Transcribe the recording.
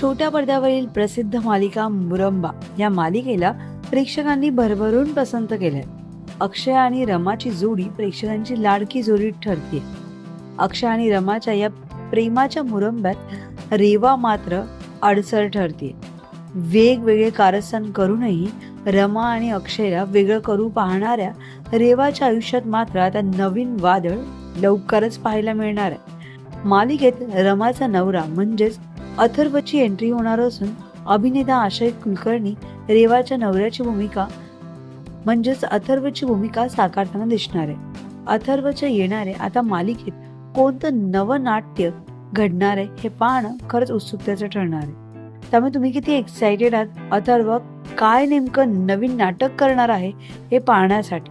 छोट्या पडद्यावरील प्रसिद्ध मालिका मुरंबा या मालिकेला प्रेक्षकांनी भरभरून पसंत केलंय. अक्षय आणि रमाची जोडी प्रेक्षकांची लाडकी जोडी ठरते अक्षय आणि रमाच्या या प्रेमाच्या मुरंब्यात रेवा मात्र अडसर ठरते वेगवेगळे कारस्थान करूनही रमा आणि अक्षयला वेगळं करू पाहणाऱ्या रेवाच्या आयुष्यात मात्र आता नवीन वादळ लवकरच पाहायला मिळणार आहे. मालिकेत रमाचा नवरा म्हणजेच अथर्वची एंट्री होणार असून अभिनेता आशय कुलकर्णी रेवाच्या नवऱ्याची भूमिका म्हणजेच अथर्वची भूमिका साकारताना दिसणार. आहे अथर्वच्या येणारे आता मालिकेत कोणतं नवं नाट्य घडणार आहे हे पाहणं खरंच उत्सुकतेचं ठरणार आहे. त्यामुळे तुम्ही किती एक्सायटेड आहात? अथर्व काय नेमकं नवीन नाटक करणार आहे हे पाहण्यासाठी.